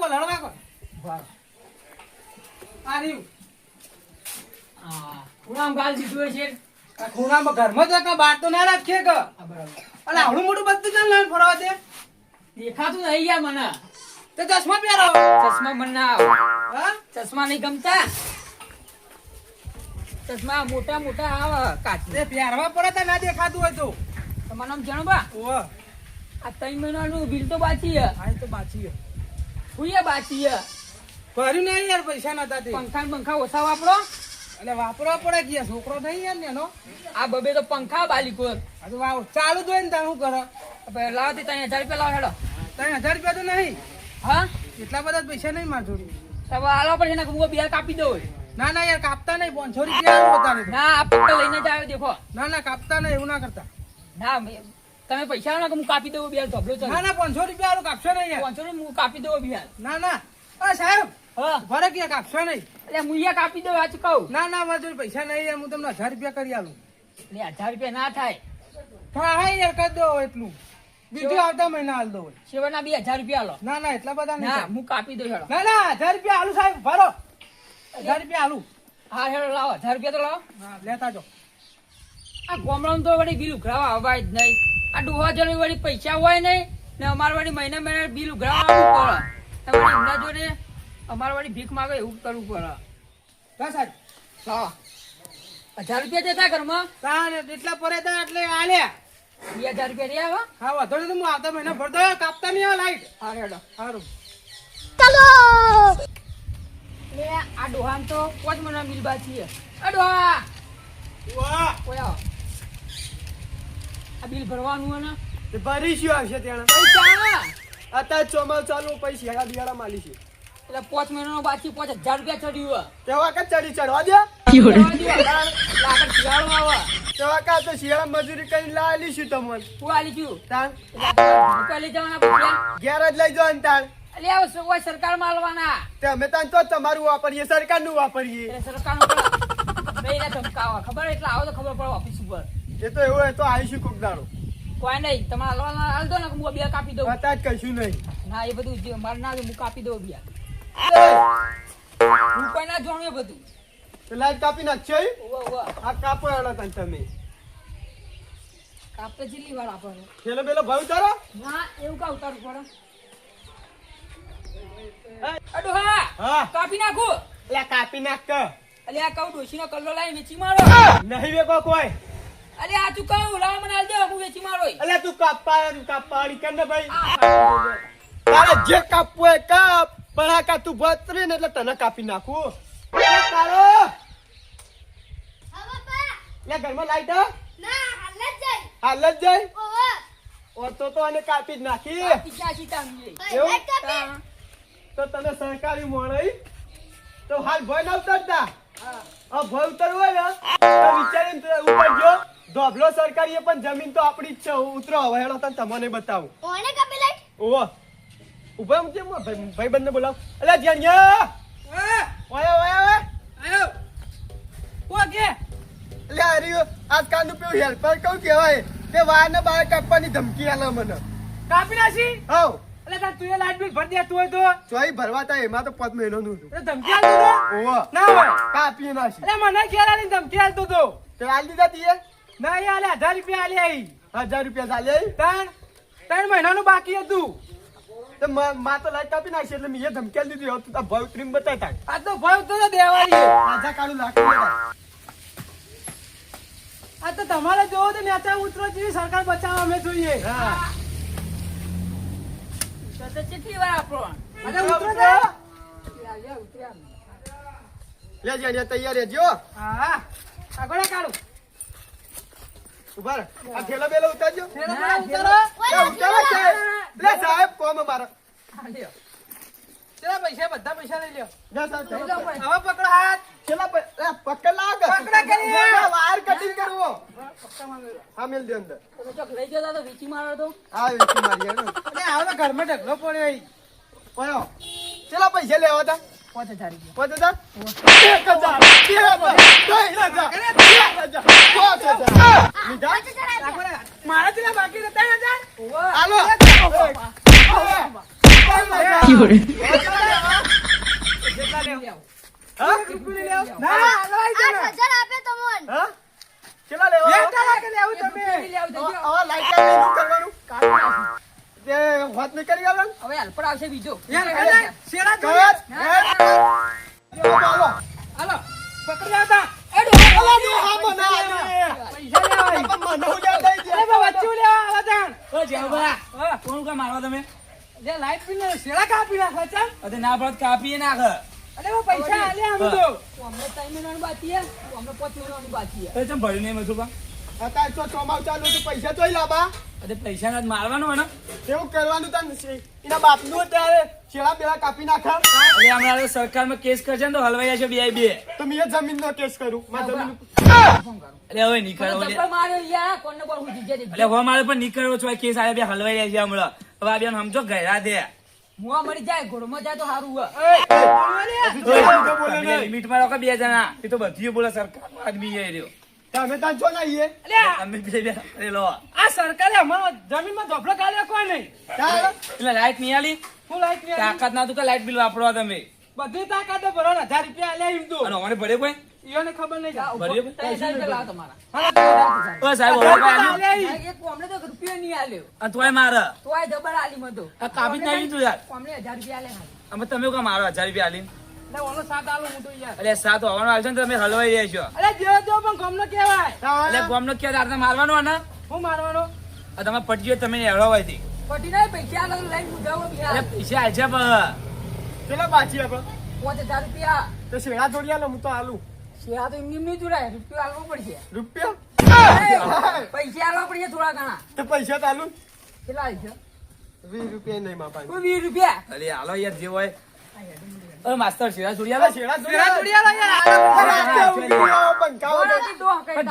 પલળવા કો આ રહ્યું હા ગાલ દીધું છે. ખૂણામાં ઘરમાં જ કે બાર તો ના રાખીએ કે? આ આવડું મોટું બધું ચાલ લઈને ફરવા દે દેખાતું નહીં યાર મને. તે ચશ્મા પહેરો. ચશ્મા મને ના આવે. ચશ્મા નહીં ગમતા? ચશ્મા મોટા મોટા આવે કાચી પહેરવા પડે તો ના દેખાતું હોય તો. તમારું નામ જણબા ઓહ. આ ત્રણ મહિનાનું બિલ તો બાકી છે. આ તો બાચી છે. હુંય બાકી ભર્યું નહીં યાર પૈસા નતા તે પંખા પંખા ઓછા વાપરો. એટલે વાપરવા પડે કે છોકરો નહીં યાર ને એનો આ બબે તો પંખા બાલી કોર તો વાવ ચાલુ તો ને તારું કરે? લાવતી તે ત્રણ હજાર રૂપિયા લાવો હેડો. ત્યાં હજાર રૂપિયા તો નહીં. હા? એટલા બધા પૈસા નહીં માર જોડે. હવે આલવા પડશે ને હું બે કાપી દઉં. ના ના યાર કાપતા નહીં પાંચસો રૂપિયા આલો બતાવે ના આ પક્કા લઈને જ આવ્યો દેખો. ના ના કાપતા નહીં એવું ના કરતા. ના મે- તમે પૈસા કે હું કાપી દઉં બે ધોબલો ના ચાલો. ના પાંચસો રૂપિયા આલો કાપશો નહીં પાંચસો ને હું કાપી દઉં બિહાર ના ના. આ સાહેબ ભરે કે કાપશો નહીં. એટલે હું અહીંયા કાપી દઉં આ કહું. ના ના મારા જોડે પૈસા નહીં હું તમને હજાર રૂપિયા કરી આલું. એટલે હજાર રૂપિયા ના થાય. હા હા યાર કરી દો એટલું. બીજું આવતા મહિના હાલ દો. સેવાના બે હજાર રૂપિયા આલો ના ના એટલા બધા ના હું કાપી દઉં હેડો. ના ના હજાર રૂપિયા આલુ સાહેબ ભરો. હજાર રૂપિયા આલુ હા હેડો લાવો હજાર રૂપિયા તો લાવો. લેતા જો આ ગોમડામાં તો વળી બિલ ઉઘરાવા અવાય જ નહીં. આ ડોહા જોડે વાળી પૈસા હોય નહીં ને અમારે વાળી મહિને મહિને બિલ ઉઘરાવવાનું પડે. તમારે એમના જોડે અમારે વાળી ભીખ માગે એવું કરવું પડે. હા સાહેબ. હા. હજાર રૂપિયા દેતા ઘરમાં? તાન એટલા પડે તા એટલે આલ્યા. બે હજાર રૂપિયા દે આવા હા વધારે તો હું આવતા મહિના ભરતો કાપતા નહીં આવે લાઈટ. હારે હેડો. સારું લે આ ડોહાન તો કોચ મને બિલ બાકી છે આ ડોહા! ઓય આવો. આ બિલ ભરવાનું ને? તે ભરી શું આવશે ત્યાં પૈસા અત્યારે ચોમાસ ચાલુ પૈસા હેડા બિયાડા માલી છે. એટલે પાંચ મહિનાનો બાકી પાંચ હજાર રૂપિયા ચડ્યું તેવા કે ચડી ચડવા દે. શિયાળો આવે. તેવા કા તો શિયાળા મજૂરી કરી લાવેલી છું તમને. હું આલી તાન રૂપિયા લઈ જવાના પૈસા ઘેર જ લઈ જાઓ ને તાન એટલે આવો સરકાર માલવાના તે અમે તાન તો તમારું વાપરીએ સરકારનું વાપરીએ. એટલે સરકાર નો ધમકાવા. ખબર? એટલે આવો તો ખબર પડે ઓફિસ ઉપર. એ તો એવું તો આવીશું કોક દાડો. કોઈ નહીં તમારે હલવાના હાલ દો ને હું બે કાપી દઉં. બતા જ કહીશું નહીં. ના એ બધું જે મારે ના હું કાપી દઉં બે. હું કોઈ ના જોણ્યો બધું. પેલા જ કાપી નાખશો આ કાપો હેડો તને તમે. કાપતે જીલી વાર આપણને પેલો પેલો ભાવ તારો ના એવું કા ઉતારું પડે? અડો હા હા. કાપી નાખું. એટલે કાપી નાખ અલ્યા કહું ડોશીનો કલ્લો લાવી વેચી મારો. નહીં વેકો કોઈ. અલે આ તું કહું લાવ મને હાલ હું વેચી મારો તું કાપા ભાઈ. આ કાપી દો. તારે જે કાપવું હોય કાપ પણ આ કા તું ભત્રી ને એટલે તને કાપી નાખું. તારો. લે ઘરમાં લાઈટ? હાલ જ જાય ઓ તો તો આને કાપી જ નાખી. કાપી એવું? તો તને સહકારી મોણાઈ. તો હાલ ભય ના ઉતરતા. હા. આ ભય ઉતરવું હોય ને તો વિચારીને તું ઉતરજો ધોબલો સરકારીએ પણ જમીન તો આપણી જ છે. ઉતરો હવે હેડો તને તમને બતાવું. ઓવો ઊભા. મૂકજે મો ભાઈ બંને બોલાવ. અલે જાણ્યા ઓય! ઓય ઓય આયો. કોણ કે? આર્યો હરી આજકાલનું પેલું હેલ્પર કઉ કહેવાય? તે વાયરને બાર કાપવાની ધમકી આલે મને. કાપી નાખી? હવ. અલે તાર તું એ લાઈટ બિલ ભરી દેતું હોય તો? ચોઈ ભરવા તા એમાં તો મહિનો મહિનાનું હતું. એ ધમકી આલતો તો? ઓવો ના. કાપી નાખી. અલે મને ખ્યાલ આવીને ધમકી આલતો તો. તે આલી દીધા તીએ? ના એ આલે હજાર રૂપિયા આલી. હજાર રૂપિયા ચાલે ત્રણ ત્રણ મહિનાનું બાકી હતું. તો માં માં તો લાઈટ કાપી નાખી એટલે મેં એ ધમકી દીધી તું ભાવ ત્રીમ બતાવતા આ તો ભાવ તો દેવાળી કાળું લાકડી આ તો તમારે જોવો તો નેતા ઉતરો જેવી સરકાર બચાવવા અમે જોઈએ. હા. તો કેટલી વાર આપણો અરે ઉતરો તો. લે જાણ્યા તૈયાર રહેજો. હા. આગળ કાઢો ઊભા રહે. આ થેલો બેલો ઉતારજો. થેલો ઉતારો. ઉતારો. સાહેબ. લે સાહેબ કોમ મારા આ ચલા પૈસા બધા પૈસા લઈ લ્યો. લે સાહેબ. હવે પકડો હાથ. ચલો પકડ લાગ. પકડા કરી. વાયર કટિંગ કરવો. હા મેલ દે અંદર. લઈ જતા તો વીચી મારો તો. આ વેચી મારી અરે આવો ઘરમાં ઢગલો પડ્યો. પડ્યો. ચલો પૈસા લેવા હતા? પાંચ હજાર પાંચ હજાર? એક હજાર. બે હજાર ત્રણ હજાર? પાંચ હજાર મારા જેટલા બાકી ત્રણ હજાર હાલો હાલો અલા, તું હા મને આલે. પણ મને હું યાદ આવી ગયા. અરે ના પડત કાપીએ નાખ અમને ત્રણ મહિનાનું બાકી હે. અમને પાંચ મહિનાનું બાકી હે. તો ચમ ભર્યું નહીં મથું અત્યારે તો ચોમાવ ચાલુ તો પૈસા તોય લાબા. અરે પૈસા ના મારવાનો હોય ને એવું કરવાનું તને. એના બાપનું અત્યારે છેડા પેલા કાપી નાખા. અરે હમણાં સરકારમાં કેસ કરશે ને તો હલવાઈ જશે બે બે. તો મેં જમીનનો કેસ કરું. મારી જમીન અરે હવે નીકળો અરે હવે મારે પણ નીકળવો છો કેસ આવે બે હલવાઈ જાય છે હમણાં. હવે આ બેન સમજો ગયા દે. મુવા મરી જાય ઘોડમાં જાય તો સારું હોય. હજુ જોઈ લીધો બોલે નહીં. લિમિટમાં રોકો બે જણા. એ તો બધી બોલે સરકાર આદમી રહ્યો. તમે તાન છો ના આઈએ. અમે બે બે કરેલો આ સરકારે અમારા જમીનમાં ધોપલો કાઢ્યો કોઈ નહીં. એટલે લાઈટ નહીં આલી? હું લાઈટ નહીં. તાકાત ના તું કે લાઈટ બિલ વાપરવા તમે? બધી તાકાતે ભરો ને હજાર રૂપિયા આલ્યા એમ તો. અને મને ભરે કોઈ? ઈયોને ખબર નહીં. જા, ભરે રૂપિયા તમારા. ઓ સાહેબ? એક કોમણે તો રૂપિયા નહીં આલ્યો. અને તોય મારે. તોય જબર આલી મતો આ કાબી નહીં તું યાર. કોમણે હજાર રૂપિયા આલે અમે તમે કો મારો હજાર રૂપિયા આલી લે, ઓલો સાત આલો હું તો સાત હોવાનો આવશે ને તમે હલવાઈ રહ્યા છો અરે જેવો તેવો પણ ગમનો કહેવાય. ત્યાં એટલે કહેવાય ક્યાં તારને મારવાનો ને? હું મારવાનો? આ તમે પટજો તમે પટી ના પૈસા લઈને મુદ્દાઓ બિહાર. પૈસા છે પણ. પેલા આપણે પાંચ હજાર રૂપિયા. તો શેડા જોડી આલો હું તો આલું. શેરા તો એમની એમની જોડાય રૂપિયા આલવો પડશે. રૂપિયા? પૈસા આલવા પડશે થોડા ઘણા. તો પૈસા તો આલું. કેટલા આલશે? વીસ રૂપિયા નહીં માપા કોઈ વીસ રૂપિયા. અરે હાલો યાર જે હોય. અરે માસ્તર શેરા છોડી આલો શેરા જોડી જોડી યાર.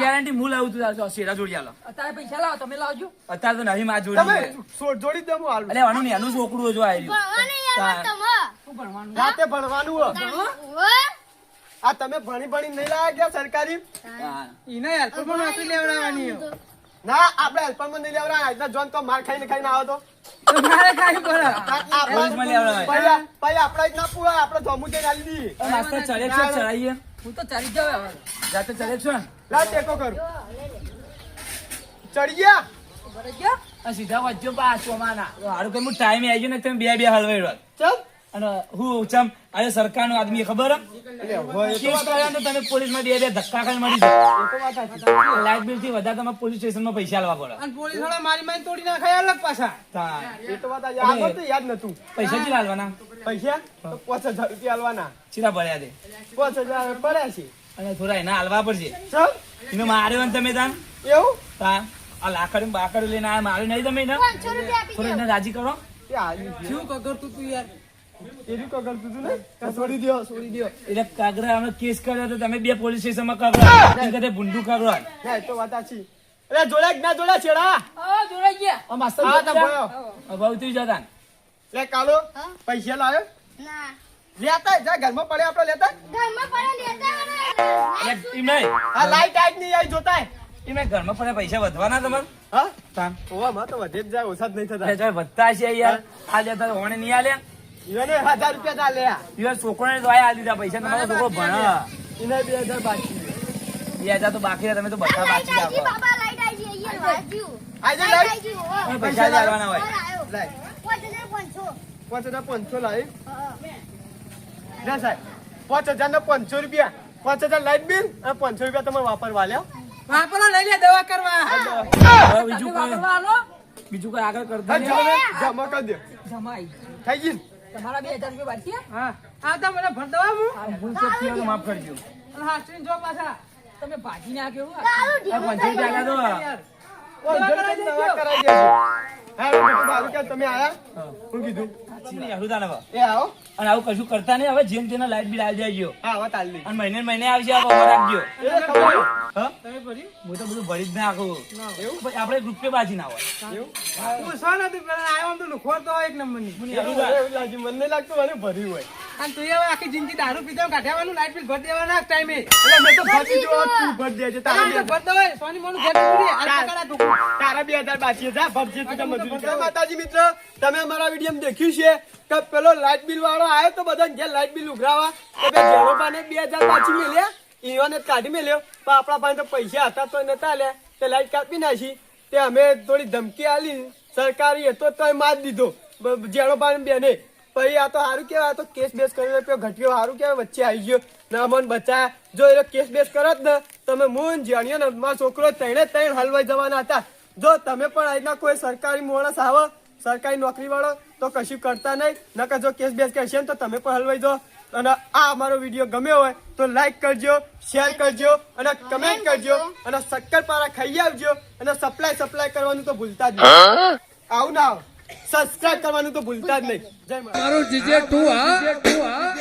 ગેરંટી હું લાવું તું શેરા જોડિયા અત્યારે પૈસા લાવો તમે લાવજો. અત્યારે તો નહીં માં જોડી જોડી દઉં હાલ. આલું અરે આનું નેનું છોકરું જો આવ્યું રાતે ભણવાનું હો. આ તમે ભણી ભણી નહીં લાવ્યા ગયા સરકારી? એને હેલ્પર હેલ્પ પણ નોકરી લેવડાવવાની. ના આપણે હેલ્પરમાં નહીં લેવડાવ્યા આજના જોન તો માર ખાઈને ખાઈને આવો તો. ચડે ગયા સીધા વચ્ચે પાછો માના હારું, કઈ ટાઈમ આવી ગયો ને, તમે બે બે હલવાઈ રહ્યો અને હું ચમ આજે સરકાર નો આદમી ખબર? હે? તમે પોલીસમાં બે બે ધક્કા ખાઈ મળી લાઈટ બિલથી વધારે તમારે પોલીસ સ્ટેશનમાં પૈસા આલવા પડે. અને પોલીસવાળા મારી મારી તોડી નાખાય અલગ પાછા. એ તો વાત આજે આ તો યાદ નતું. પૈસા કેટલા આલવાના? પૈસા? પાંચ હજાર રૂપિયા આલવાના. સીધા પડ્યા દે. પાંચ હજાર પડ્યા છે. અને થોડા એના હાલવા પડશે. એને માર્યો ને તમે તાન? એવું? તા. આ લાકડી બાકડી લઈને આ મારે નહીં તમે એને થોડું એને રાજી કરો. શું કગર તું તું યાર? એનું કગર તું ને? છોડી દો છોડી દો એટલે કાગરા અમે કેસ કર્યો તો તમે બે પોલીસ સ્ટેશનમાં કાગરા કદે ભૂંડું કાગરા ના તો વાત આછી અરે જોડા ના જોડા છેડા. ઓ જોડાઈ ગયા. ઓ માસ્તર હા તો ભયો આ ભાવ તું જતા લે કાલો પૈસા લાવ્યો લેતા જા ઘરમાં પડે આપણે લેતા? એટલે એમ નહીં. આ લાઈટ આજ નહીં આઈ જોતા નહીં, ઘરમાં પડ્યા પૈસા વધવાના તમારે? હા? તાન. ઓવા માં તો વધે જ જાય ઓછા જ નહીં થતા. વધતા છે યાર. આ જતા હોણે ઓણે નહીં આલ્યા. એને હજાર રૂપિયા તા લે યાર છોકરાને તો આયા દીધા પૈસા તમારો છોકરો ભણે. એને બે હજાર બાકી બે હજાર તો બાકી રહ્યા, તમે તો બધા બાકી રાખો. આજે લાઈટ. પૈસા આલવાના હોય. લાઈટ. પાંચ હજાર પાંચસો. લાવી ના સાહેબ. પાંચ હજાર ને પાંચસો રૂપિયા. પાંચ હજાર લાઈટ બિલ અને પાંચસો રૂપિયા તમે વાપરવા લ્યો. વાપરો લઈ લે દવા કરવા. બીજું કોઈ બીજું કોઈ આગળ કરતા. જમા કરી દે. જમાઈ. થઈ ગઈ ને? તમારા બે હજાર રૂપિયા બાકી છે? હા આવતા મને ભર દવા હું આ ભૂલ ચૂક થઈ હોય તો માફ કરજો અને હાસ્ટીને જો પાછા તમે ભાજી ના કેવું આ પંચો રૂપિયા આલ્યા ઓ, જલ્દી જલ્દી દવા કરાવી દેજો. હા, હું તમે આયા હું કીધું સાચી નહીં, તાને હવે. એ આવો. અને આવું કશું કરતા નહીં હવે જેમ તેના લાઈટ બિલ આવી જાય હા આવા તાલી અને મહિને મહિને આવશે આ વર આપજો એ ખબર હા? તમે ભરી હું તો બધું ભરી જ ના આખું. એવું આપણે રૂપિયા બાજી ના હોય. એવું? હું. સો નથી પેલા આવ્યો તો લુખોર તો એક નંબરની. મને લાગતું મને ભર્યું હોય. અને તું હવે આખી જિંદગી દારૂ પીધો કાઢ્યાવાનું લાઈટ બિલ ભરી દેવાના ટાઈમે એટલે મેં તો ભરી દીધું, તું ભરી દેજે તારા બે ભરતો સોની મોનું ઘેર પૂરી હાલ પકડ આ ટૂંકું. તારા બે હજાર બાકી જા ભરજે તું મજૂરી માતાજી મિત્ર તમે અમારા વીડિયો દેખ્યું છે કે પેલો લાઇટ બિલ વાળો આવ્યો તો બધા ઘેર લાઇટ બિલ ઉઘરાવા. તો બે બે હજાર પાછી મેલ્યા ઈવાને કાઢી મેલ્યો. પણ આપણા પાસે તો પૈસા હતા તો નતા લે તે લાઈટ કાપી નાખી. તે અમે થોડી ધમકી આલી સરકારી હતો તો માર દીધો. જેણો પાણી બેને પછી આ તો સારું કેવાય આ તો કેસ બેસ કરી રૂપિયો ઘટ્યો સારું કેવાય વચ્ચે આવી ગયો. ના મન બચાયા. જો એ કેસ બેસ કરત ને તમે મૂન જાણ્યો ને મારો છોકરો ત્રણે ત્રણ હલવાઈ જવાના હતા. જો તમે પણ આજના કોઈ સરકારી માણસ આવો સરકારી નોકરી વાળો તો કશું કરતા નહીં. નકર જો કેસ બેસ કરશે ને તો તમે પણ હલવાઈ દો અને આ અમારો વીડિયો ગમ્યો હોય તો લાઈક કરજો શેર કરજો અને કમેન્ટ કરજો અને શક્કરપારા ખાઈ આવજો અને સપ્લાય સપ્લાય કરવાનું તો ભૂલતા જ નહીં. આવું ના સબસ્ક્રાઇબ કરવાનું તો ભૂલતા જ નહીં. જય મારું જીજે ટુ હા?